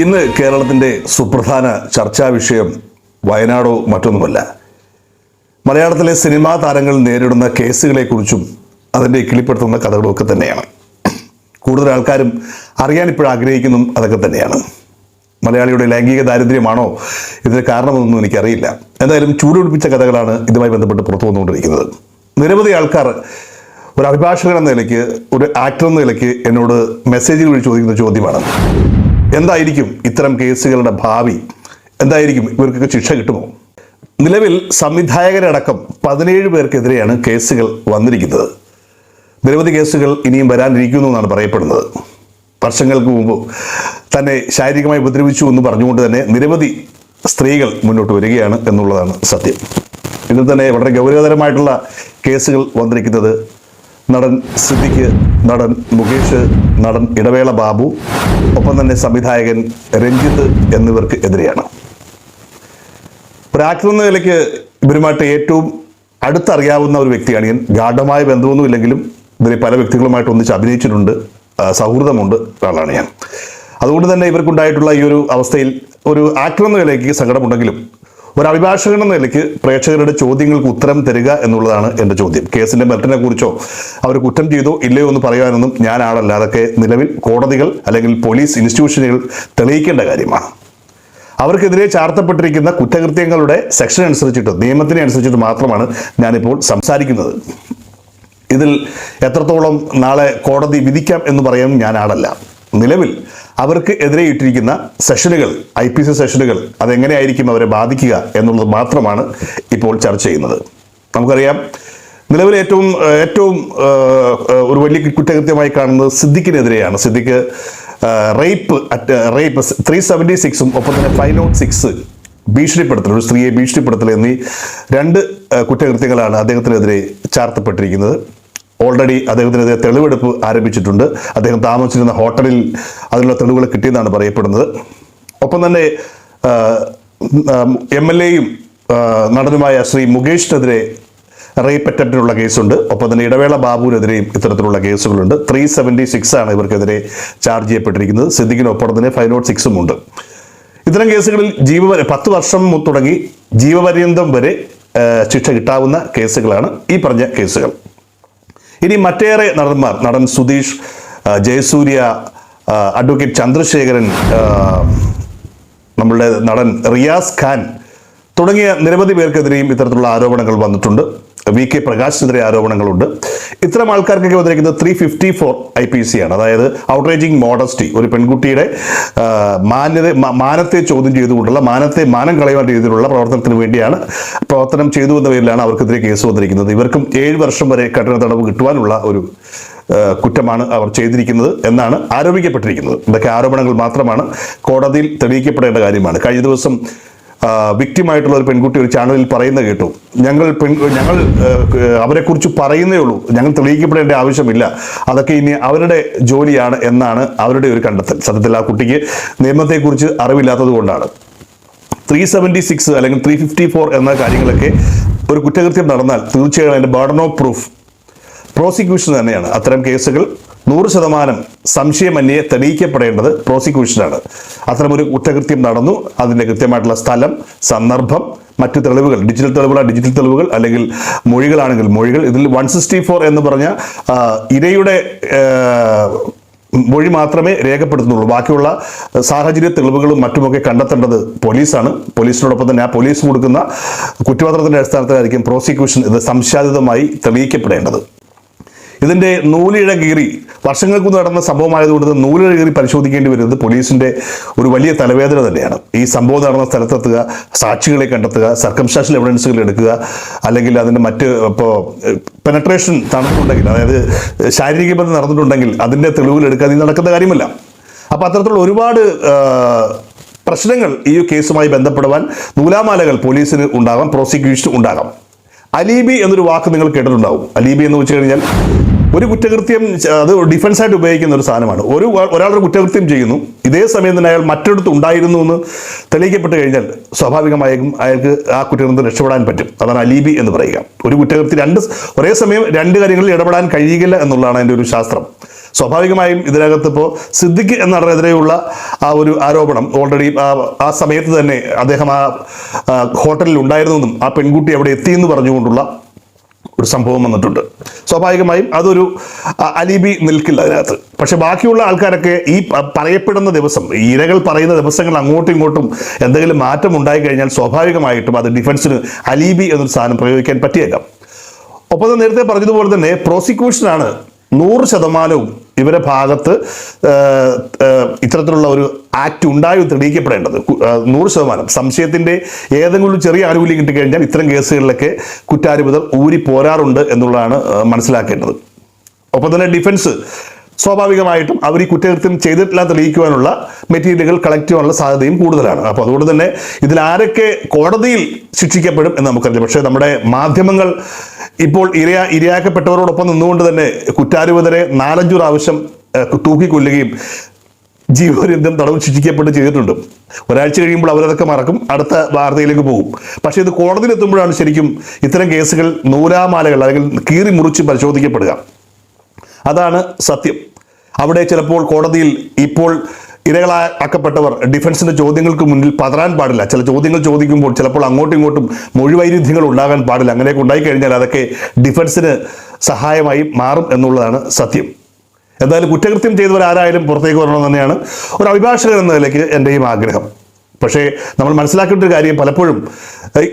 ഇന്ന് കേരളത്തിന്റെ സുപ്രധാന ചർച്ചാ വിഷയം വയനാടോ മറ്റൊന്നുമല്ല. മലയാളത്തിലെ സിനിമാ താരങ്ങൾ നേരിടുന്ന കേസുകളെക്കുറിച്ചും അതിന്റെ കിളിപ്പെടുത്തുന്ന കഥകളും ഒക്കെ തന്നെയാണ്. കൂടുതൽ ആൾക്കാരും അറിയാൻ ഇപ്പോൾ ആഗ്രഹിക്കുന്നതും അതൊക്കെ തന്നെയാണ്. മലയാളിയുടെ ലൈംഗിക ദാരിദ്ര്യമാണോ ഇതിന് കാരണമെന്നൊന്നും എനിക്കറിയില്ല. എന്തായാലും ചൂടുപിടിപ്പിച്ച കഥകളാണ് ഇതുമായി ബന്ധപ്പെട്ട് പുറത്തു വന്നുകൊണ്ടിരിക്കുന്നത്. നിരവധി ആൾക്കാർ ഒരു അഭിഭാഷകൻ എന്ന നിലയ്ക്ക് ഒരു ആക്ടർ എന്ന നിലയ്ക്ക് എന്നോട് മെസ്സേജുകൾ ചോദിക്കുന്ന ചോദ്യമാണ്. എന്തായിരിക്കും ഇത്തരം കേസുകളുടെ ഭാവി? എന്തായിരിക്കും? ഇവർക്കൊക്കെ ശിക്ഷ കിട്ടുമോ? നിലവിൽ സംവിധായകരടക്കം പതിനേഴ് പേർക്കെതിരെയാണ് കേസുകൾ വന്നിരിക്കുന്നത്. നിരവധി കേസുകൾ ഇനിയും വരാനിരിക്കുന്നു എന്നാണ് പറയപ്പെടുന്നത്. വർഷങ്ങൾക്ക് മുമ്പ് തന്നെ ശാരീരികമായി ഉപദ്രവിച്ചു എന്ന് പറഞ്ഞുകൊണ്ട് തന്നെ നിരവധി സ്ത്രീകൾ മുന്നോട്ട് വരികയാണ് എന്നുള്ളതാണ് സത്യം. ഇതിൽ തന്നെ വളരെ ഗൗരവതരമായിട്ടുള്ള കേസുകൾ വന്നിരിക്കുന്നത് നടൻ സിദ്ദിഖ് നടൻ മുകേഷ് നടൻ ഇടവേള ബാബു ഒപ്പം തന്നെ സംവിധായകൻ രഞ്ജിത്ത് എന്നിവർക്ക് എതിരെയാണ്. ഒരു എന്ന നിലയ്ക്ക് ഇവരുമായിട്ട് ഏറ്റവും അടുത്തറിയാവുന്ന ഒരു വ്യക്തിയാണ്. ഞാൻ ഗാഠമായ ബന്ധമൊന്നും ഇല്ലെങ്കിലും ഇവരെ പല വ്യക്തികളുമായിട്ട് ഒന്നിച്ച് അഭിനയിച്ചിട്ടുണ്ട്. സൗഹൃദമുണ്ട് ഒരാളാണ് ഞാൻ. അതുകൊണ്ട് തന്നെ ഇവർക്കുണ്ടായിട്ടുള്ള ഈ ഒരു അവസ്ഥയിൽ ഒരു ആക്ടർ എന്ന നിലയ്ക്ക് സങ്കടമുണ്ടെങ്കിലും ഒരു അഭിഭാഷകൻ എന്ന നിലയ്ക്ക് പ്രേക്ഷകരുടെ ചോദ്യങ്ങൾക്ക് ഉത്തരം തരിക എന്നുള്ളതാണ് എന്റെ ചോദ്യം. കേസിന്റെ മെറിറ്റിനെ കുറിച്ചോ അവർ കുറ്റം ചെയ്തോ ഇല്ലയോ എന്ന് പറയാനൊന്നും ഞാൻ ആളല്ല അതൊക്കെ നിലവിൽ കോടതികൾ അല്ലെങ്കിൽ പോലീസ് ഇൻസ്റ്റിറ്റ്യൂഷനുകൾ തെളിയിക്കേണ്ട കാര്യമാണ്. അവർക്കെതിരെ ചാർത്തപ്പെട്ടിരിക്കുന്ന കുറ്റകൃത്യങ്ങളുടെ സെക്ഷൻ അനുസരിച്ചിട്ട് നിയമത്തിനെ അനുസരിച്ചിട്ട് മാത്രമാണ് ഞാനിപ്പോൾ സംസാരിക്കുന്നത്. ഇതിൽ എത്രത്തോളം നാളെ കോടതി വിധിക്കാം എന്ന് പറയാൻ ഞാൻ ആടല്ല നിലവിൽ അവർക്ക് എതിരെ ഇട്ടിരിക്കുന്ന സെഷനുകൾ ഐ പി സി സെഷനുകൾ അതെങ്ങനെയായിരിക്കും അവരെ ബാധിക്കുക എന്നുള്ളത് മാത്രമാണ് ഇപ്പോൾ ചർച്ച ചെയ്യുന്നത്. നമുക്കറിയാം നിലവിൽ ഏറ്റവും ഏറ്റവും ഒരു വലിയ കുറ്റകൃത്യമായി കാണുന്നത് സിദ്ദിഖിനെതിരെയാണ്. Siddique rape at rape three seventy സിക്സും ഒപ്പം തന്നെ ഫൈവ് നോട്ട് സിക്സ് ഭീഷണിപ്പെടുത്തൽ ഒരു സ്ത്രീയെ ഭീഷണിപ്പെടുത്തൽ എന്നീ രണ്ട് കുറ്റകൃത്യങ്ങളാണ് അദ്ദേഹത്തിനെതിരെ ചാർത്തപ്പെട്ടിരിക്കുന്നത്. ഓൾറെഡി അദ്ദേഹത്തിനെതിരെ തെളിവെടുപ്പ് ആരംഭിച്ചിട്ടുണ്ട്. അദ്ദേഹം താമസിച്ചിരുന്ന ഹോട്ടലിൽ അതിനുള്ള തെളിവുകൾ കിട്ടിയെന്നാണ് പറയപ്പെടുന്നത്. ഒപ്പം തന്നെ എം എൽ എയും നടനുമായ ശ്രീ മുകേഷിനെതിരെ റേപ്പ് അറ്റംപ്റ്റിനുള്ള കേസുണ്ട്. ഒപ്പം തന്നെ ഇടവേള ബാബുവിനെതിരെയും ഇത്തരത്തിലുള്ള കേസുകളുണ്ട്. ത്രീ സെവന്റി സിക്സ് ആണ് ഇവർക്കെതിരെ ചാർജ് ചെയ്യപ്പെട്ടിരിക്കുന്നത്. സിദ്ദിഖിനൊപ്പം തന്നെ ഫൈവ് നോട്ട് സിക്സും ഉണ്ട്. ഇത്തരം കേസുകളിൽ ജീവപര്യ പത്ത് വർഷം തുടങ്ങി ജീവപര്യന്തം വരെ ശിക്ഷ കിട്ടാവുന്ന കേസുകളാണ് ഈ പറഞ്ഞ കേസുകൾ. ഇനി മറ്റേറെ നടന്മാർ നടൻ സുധീഷ് ജയസൂര്യ അഡ്വക്കേറ്റ് ചന്ദ്രശേഖരൻ നമ്മളുടെ നടൻ റിയാസ് ഖാൻ തുടങ്ങിയ നിരവധി പേർക്കെതിരെയും ഇത്തരത്തിലുള്ള ആരോപണങ്ങൾ വന്നിട്ടുണ്ട്. വി കെ പ്രകാശിനെതിരെ ആരോപണങ്ങളുണ്ട്. ഇത്തരം ആൾക്കാർക്കൊക്കെ വന്നിരിക്കുന്നത് three fifty four I P C ആണ്. അതായത് ഔട്ട്റേജിങ് മോഡസ്റ്റി ഒരു പെൺകുട്ടിയുടെ മാന്യത മാനത്തെ ചോദ്യം ചെയ്തുകൊണ്ടുള്ള മാനത്തെ മാനം കളയുവാൻ രീതിയിലുള്ള പ്രവർത്തനത്തിന് വേണ്ടിയാണ് പ്രവർത്തനം ചെയ്തു എന്ന പേരിലാണ് അവർക്കെതിരെ കേസ് വന്നിരിക്കുന്നത്. ഇവർക്കും ഏഴ് വർഷം വരെ കഠിന തടവ് കിട്ടുവാനുള്ള ഒരു കുറ്റമാണ് അവർ ചെയ്തിരിക്കുന്നത് എന്നാണ് ആരോപിക്കപ്പെട്ടിരിക്കുന്നത്. ഇതൊക്കെ ആരോപണങ്ങൾ മാത്രമാണ്. കോടതിയിൽ തെളിയിക്കപ്പെടേണ്ട കാര്യമാണ്. കഴിഞ്ഞ ദിവസം വിക്റ്റിമായിട്ടുള്ള ഒരു പെൺകുട്ടി ഒരു ചാനലിൽ പറയുന്നത് കേട്ടു. ഞങ്ങൾ പെൺ ഞങ്ങൾ അവരെക്കുറിച്ച് പറയുന്നേ ഉള്ളൂ. ഞങ്ങൾ തെളിയിക്കപ്പെടേണ്ട ആവശ്യമില്ല. അതൊക്കെ ഇനി അവരുടെ ജോലിയാണ് എന്നാണ് അവരുടെ ഒരു കണ്ടെത്തൽ. സത്യത്തിൽ ആ കുട്ടിക്ക് നിയമത്തെക്കുറിച്ച് അറിവില്ലാത്തത് കൊണ്ടാണ്. ത്രീ സെവന്റി സിക്സ് അല്ലെങ്കിൽ ത്രീ ഫിഫ്റ്റി ഫോർ എന്ന കാര്യങ്ങളൊക്കെ ഒരു കുറ്റകൃത്യം നടന്നാൽ തീർച്ചയായും അതിന്റെ ബർഡൻ ഓഫ് പ്രൂഫ് പ്രോസിക്യൂഷൻ തന്നെയാണ്. അത്തരം കേസുകൾ നൂറ് ശതമാനം സംശയമന്യേ തെളിയിക്കപ്പെടേണ്ടത് പ്രോസിക്യൂഷനാണ്. അത്തരമൊരു കുറ്റകൃത്യം നടന്നു. അതിന്റെ കൃത്യമായിട്ടുള്ള സ്ഥലം സന്ദർഭം മറ്റു തെളിവുകൾ ഡിജിറ്റൽ തെളിവുകൾ ഡിജിറ്റൽ തെളിവുകൾ അല്ലെങ്കിൽ മൊഴികളാണെങ്കിൽ മൊഴികൾ. ഇതിൽ വൺ സിക്സ്റ്റി ഫോർ എന്ന് പറഞ്ഞ ഇരയുടെ മൊഴി മാത്രമേ രേഖപ്പെടുത്തുന്നുള്ളൂ. ബാക്കിയുള്ള സാഹചര്യ തെളിവുകളും മറ്റുമൊക്കെ കണ്ടെത്തേണ്ടത് പോലീസാണ്. പോലീസിനോടൊപ്പം തന്നെ ആ പോലീസ് കൊടുക്കുന്ന കുറ്റപത്രത്തിന്റെ അടിസ്ഥാനത്തിലായിരിക്കും പ്രോസിക്യൂഷൻ ഇത് സംശാദിതമായി തെളിയിക്കപ്പെടേണ്ടത്. ഇതിന്റെ നൂലിഴ കീറി വർഷങ്ങൾക്ക് നടന്ന സംഭവമായതുകൊണ്ട് നൂലിഴ കീറി പരിശോധിക്കേണ്ടി വരുന്നത് പോലീസിന്റെ ഒരു വലിയ തലവേദന തന്നെയാണ്. ഈ സംഭവം നടന്ന സ്ഥലത്തെത്തുക സാക്ഷികളെ കണ്ടെത്തുക സർക്കംസ്റ്റാൻഷ്യൽ എവിഡൻസുകൾ എടുക്കുക അല്ലെങ്കിൽ അതിന്റെ മറ്റ് ഇപ്പോൾ പെനട്രേഷൻ നടന്നിട്ടുണ്ടെങ്കിൽ അതായത് ശാരീരിക ബന്ധം നടന്നിട്ടുണ്ടെങ്കിൽ അതിന്റെ തെളിവുകൾ എടുക്കുക ഇത് നടക്കുന്ന കാര്യമല്ല. അപ്പോൾ അത്തരത്തിലുള്ള ഒരുപാട് പ്രശ്നങ്ങൾ ഈ കേസുമായി ബന്ധപ്പെടുവാൻ നൂലാമാലകൾ പോലീസിന് ഉണ്ടാകാം പ്രോസിക്യൂഷന് ഉണ്ടാകാം. അലീബി എന്നൊരു വാക്ക് നിങ്ങൾ കേട്ടിട്ടുണ്ടാവും. അലീബി എന്ന് വെച്ച് കഴിഞ്ഞാൽ ഒരു കുറ്റകൃത്യം അത് ഡിഫൻസായിട്ട് ഉപയോഗിക്കുന്ന ഒരു സാധനമാണ്. ഒരു ഒരാളൊരു കുറ്റകൃത്യം ചെയ്യുന്നു ഇതേ സമയം തന്നെ അയാൾ മറ്റൊരിടത്ത് ഉണ്ടായിരുന്നു എന്ന് തെളിയിക്കപ്പെട്ട് കഴിഞ്ഞാൽ സ്വാഭാവികമായും അയാൾക്ക് ആ കുറ്റകൃത്യം രക്ഷപ്പെടാൻ പറ്റും. അതാണ് അലീബി എന്ന് പറയുക. ഒരു കുറ്റകൃത്യം രണ്ട് ഒരേ സമയം രണ്ട് കാര്യങ്ങളിൽ ഇടപെടാൻ കഴിയുകയില്ല എന്നുള്ളതാണ് അതിന്റെ ഒരു ശാസ്ത്രം. സ്വാഭാവികമായും ഇതിനകത്ത് ഇപ്പോൾ സിദ്ദിഖ് എന്ന നടനെതിരെയുള്ള ആ ഒരു ആരോപണം ഓൾറെഡി ആ സമയത്ത് തന്നെ അദ്ദേഹം ആ, ഹോട്ടലിൽ ഉണ്ടായിരുന്നെന്നും ആ പെൺകുട്ടി അവിടെ എത്തിയെന്ന് പറഞ്ഞുകൊണ്ടുള്ള ഒരു സംഭവം വന്നിട്ടുണ്ട്. സ്വാഭാവികമായും അതൊരു അലിബി നിൽക്കില്ല അതിനകത്ത്. പക്ഷെ ബാക്കിയുള്ള ആൾക്കാരൊക്കെ ഈ പറയപ്പെടുന്ന ദിവസം ഈ ഇരകൾ പറയുന്ന ദിവസങ്ങൾ അങ്ങോട്ടും ഇങ്ങോട്ടും എന്തെങ്കിലും മാറ്റം ഉണ്ടായി കഴിഞ്ഞാൽ സ്വാഭാവികമായിട്ടും അത് ഡിഫൻസിന് അലീബി എന്നൊരു സാധനം പ്രയോഗിക്കാൻ പറ്റിയേക്കാം. ഒപ്പം നേരത്തെ പറഞ്ഞതുപോലെ തന്നെ പ്രോസിക്യൂഷനാണ് നൂറ് ശതമാനവും ഇവരെ ഭാഗത്ത് ഇത്തരത്തിലുള്ള ഒരു ആക്ട് ഉണ്ടായി തെളിയിക്കപ്പെടേണ്ടത്. നൂറ് ശതമാനം. സംശയത്തിന്റെ ഏതെങ്കിലും ചെറിയ ആനുകൂല്യം കിട്ടിക്കഴിഞ്ഞാൽ ഇത്തരം കേസുകളിലൊക്കെ കുറ്റാരോപിതർ ഊരി പോരാറുണ്ട് എന്നുള്ളതാണ് മനസ്സിലാക്കേണ്ടത്. ഒപ്പം തന്നെ ഡിഫൻസ് സ്വാഭാവികമായിട്ടും അവർ ഈ കുറ്റകൃത്യം ചെയ്തിട്ടില്ല തെളിയിക്കുവാനുള്ള മെറ്റീരിയലുകൾ കളക്ട് ചെയ്യാനുള്ള സാധ്യതയും കൂടുതലാണ്. അപ്പോൾ അതുകൊണ്ട് തന്നെ ഇതിൽ ആരൊക്കെ കോടതിയിൽ ശിക്ഷിക്കപ്പെടും എന്ന് നമുക്കറിയാം പക്ഷേ നമ്മുടെ മാധ്യമങ്ങൾ ഇപ്പോൾ ഇരയാ ഇരയാക്കപ്പെട്ടവരോടൊപ്പം നിന്നുകൊണ്ട് തന്നെ കുറ്റാരോപിതരെ നാലഞ്ചു പ്രാവശ്യം തൂക്കിക്കൊല്ലുകയും ജീവപര്യന്തം തടവ് ശിക്ഷിക്കപ്പെട്ട് ചെയ്തിട്ടുണ്ട്. ഒരാഴ്ച കഴിയുമ്പോൾ അവരതൊക്കെ മറക്കും അടുത്ത വാർത്തയിലേക്ക് പോകും. പക്ഷേ ഇത് കോടതിയിൽ എത്തുമ്പോഴാണ് ശരിക്കും ഇത്തരം കേസുകൾ നൂലാമാലകൾ അല്ലെങ്കിൽ കീറി മുറിച്ച് പരിശോധിക്കപ്പെടുക. അതാണ് സത്യം. അവിടെ ചിലപ്പോൾ കോടതിയിൽ ഇപ്പോൾ ഇരകളാക്കപ്പെട്ടവർ ഡിഫൻസിന്റെ ചോദ്യങ്ങൾക്ക് മുന്നിൽ പതറാൻ പാടില്ല. ചില ചോദ്യങ്ങൾ ചോദിക്കുമ്പോൾ ചിലപ്പോൾ അങ്ങോട്ടും ഇങ്ങോട്ടും മൊഴിവൈരുദ്ധ്യങ്ങൾ ഉണ്ടാകാൻ പാടില്ല. അങ്ങനെയൊക്കെ ഉണ്ടായിക്കഴിഞ്ഞാൽ അതൊക്കെ ഡിഫൻസിന് സഹായമായി മാറും എന്നുള്ളതാണ് സത്യം. എന്തായാലും കുറ്റകൃത്യം ചെയ്തവർ ആരായാലും പുറത്തേക്ക് വരണമെന്ന് തന്നെയാണ് ഒരു അഭിഭാഷകൻ എന്ന നിലയ്ക്ക് എന്റെയും ആഗ്രഹം. പക്ഷേ നമ്മൾ മനസ്സിലാക്കേണ്ട ഒരു കാര്യം പലപ്പോഴും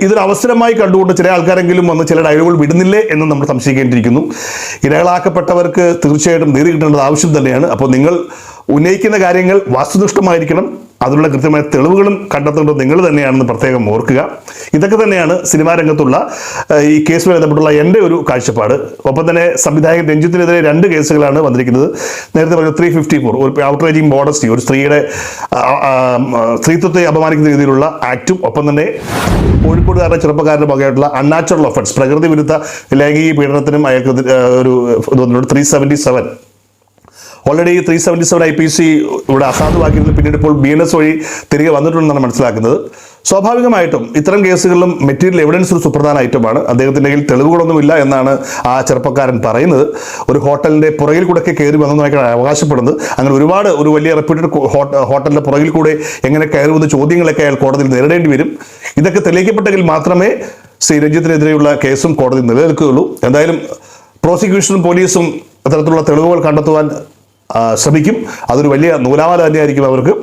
ഇതൊരു അവസരമായി കണ്ടുകൊണ്ട് ചില ആൾക്കാരെങ്കിലും വന്ന് ചില ഡയലോഗുകൾ വിടുന്നില്ലേ എന്ന് നമ്മൾ സംശയിക്കേണ്ടിയിരിക്കുന്നു. ഇരകളാക്കപ്പെട്ടവർക്ക് തീർച്ചയായിട്ടും നീതി കിട്ടേണ്ടത് ആവശ്യം തന്നെയാണ്. അപ്പോൾ നിങ്ങൾ ഉന്നയിക്കുന്ന കാര്യങ്ങൾ വസ്തുനിഷ്ഠമായിരിക്കണം. അതിനുള്ള കൃത്യമായ തെളിവുകളും കണ്ടെത്തേണ്ടത് നിങ്ങൾ തന്നെയാണെന്ന് പ്രത്യേകം ഓർക്കുക. ഇതൊക്കെ തന്നെയാണ് സിനിമാ രംഗത്തുള്ള ഈ കേസുമായി ബന്ധപ്പെട്ടുള്ള എന്റെ ഒരു കാഴ്ചപ്പാട്. ഒപ്പം തന്നെ സംവിധായകൻ രഞ്ജിത്തിനെതിരെ രണ്ട് കേസുകളാണ് വന്നിരിക്കുന്നത്. നേരത്തെ പറഞ്ഞ ത്രീ ഫിഫ്റ്റി ഫോർ ഒരു ഔട്ട്റേജിങ് മോഡസ്റ്റി ഒരു സ്ത്രീയുടെ സ്ത്രീത്വത്തെ അപമാനിക്കുന്ന രീതിയിലുള്ള ആക്റ്റും ഒപ്പം തന്നെ കോഴിക്കോടുകാരുടെ ചെറുപ്പക്കാരുടെ വകയായിട്ടുള്ള അൺനാച്ചുറൽ ഒഫൻസ് പ്രകൃതി വിരുദ്ധ ലൈംഗിക പീഡനത്തിനും അയാൾക്ക് ഒരു three seventy seven already three seventy seven I P C ഇവിടെ അസാധുവാക്കിയതിൽ പിന്നീട് ഇപ്പോൾ ബി എൻ എസ് വഴി തിരികെ വന്നിട്ടുണ്ടെന്നാണ് മനസ്സിലാക്കുന്നത്. സ്വാഭാവികമായിട്ടും ഇത്തരം കേസുകളിലും മെറ്റീരിയൽ എവിഡൻസ് ഒരു സുപ്രധാന ഐറ്റമാണ് അദ്ദേഹത്തിന്റെ കയ്യിൽ തെളിവുകളൊന്നുമില്ല എന്നാണ് ആ ചെറുപ്പക്കാരൻ പറയുന്നത്. ഒരു ഹോട്ടലിന്റെ പുറകിൽ കൂടെ ഒക്കെ കയറി വന്നതായിട്ടാണ് അവകാശപ്പെടുന്നത്. അങ്ങനെ ഒരുപാട് ഒരു വലിയ റെപ്യൂട്ടഡ് ഹോട്ടലിന്റെ പുറകിൽ കൂടെ എങ്ങനെ കയറുമെന്ന ചോദ്യങ്ങളൊക്കെ അയാൾ കോടതിയിൽ നേരിടേണ്ടി വരും. ഇതൊക്കെ തെളിയിക്കപ്പെട്ടെങ്കിൽ മാത്രമേ ശ്രീ രഞ്ജിത്തിനെതിരെയുള്ള കേസും കോടതി നിലനിൽക്കുകയുള്ളൂ. എന്തായാലും പ്രോസിക്യൂഷനും പോലീസും അത്തരത്തിലുള്ള തെളിവുകൾ കണ്ടെത്തുവാൻ ശ്രമിക്കും. അതൊരു വലിയ നൂലാമാല തന്നെയായിരിക്കും അവർക്ക്.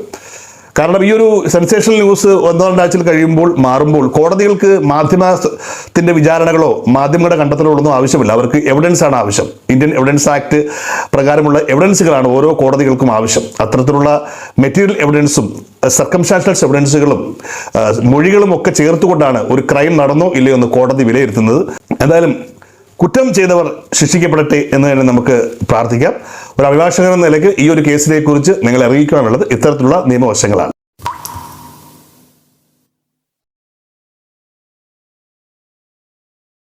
കാരണം ഈ ഒരു സെൻസേഷണൽ ന്യൂസ് ഒന്നോ രണ്ടാഴ്ചയിൽ കഴിയുമ്പോൾ മാറുമ്പോൾ കോടതികൾക്ക് മാധ്യമത്തിന്റെ വിചാരണകളോ മാധ്യമങ്ങളുടെ കണ്ടെത്തലോ ഒന്നും ആവശ്യമില്ല. അവർക്ക് എവിഡൻസ് ആണ് ആവശ്യം. ഇന്ത്യൻ എവിഡൻസ് ആക്ട് പ്രകാരമുള്ള എവിഡൻസുകളാണ് ഓരോ കോടതികൾക്കും ആവശ്യം. അത്തരത്തിലുള്ള മെറ്റീരിയൽ എവിഡൻസും സർക്കംസ്റ്റാൻഷ്യൽസ് എവിഡൻസുകളും മൊഴികളും ഒക്കെ ചേർത്തുകൊണ്ടാണ് ഒരു ക്രൈം നടന്നോ ഇല്ലയോ എന്ന് കോടതി വിലയിരുത്തുന്നത്. എന്തായാലും കുറ്റം ചെയ്തവർ ശിക്ഷിക്കപ്പെടട്ടെ എന്ന് തന്നെ നമുക്ക് പ്രാർത്ഥിക്കാം. ഒരു അഭിഭാഷകൻ എന്ന നിലയ്ക്ക് ഈ ഒരു കേസിനെക്കുറിച്ച് നിങ്ങൾ അറിയിക്കുവാനുള്ളത് ഇത്തരത്തിലുള്ള നിയമവശങ്ങളാണ്.